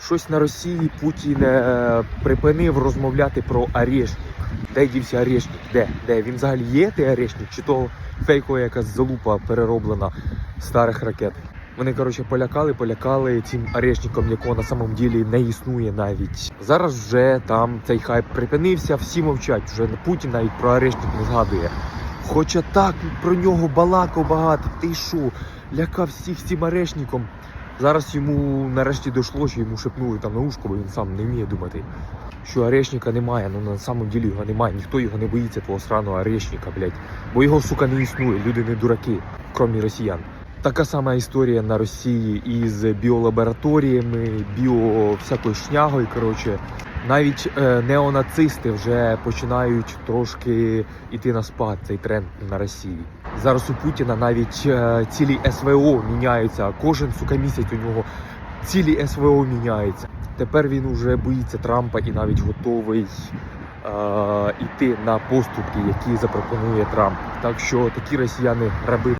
Щось на Росії Путін е, припинив розмовляти про арешник. Де дівся арешник? Де? Де? Він взагалі є той арешник? Чи то фейкова якась залупа перероблена старих ракет? Вони, коротше, полякали, полякали цим арешником, якого на самом ділі не існує навіть. Зараз вже там цей хайп припинився, всі мовчать. Вже Путін навіть про арешник не згадує. Хоча так про нього балакав багато. Ти що, лякав всіх цим арешником. Зараз йому нарешті дійшло, що йому шепнули там на ушко, бо він сам не вміє думати. Що арешника немає, ну на самом ділі його немає. Ніхто його не боїться, твого сраного орешника, блядь. Бо його, сука, не існує. Люди не дураки, крім росіян. Така сама історія на Росії із біолабораторіями, біо всякою шнягою. Коротше, навіть е, неонацисти вже починають трошки йти на спад цей тренд на Росії. Зараз у Путіна навіть е, цілі СВО міняються. Кожен сука місяць у нього цілі СВО міняються. Тепер він уже боїться Трампа і навіть готовий е, йти на поступки, які запропонує Трамп. Так що такі росіяни раби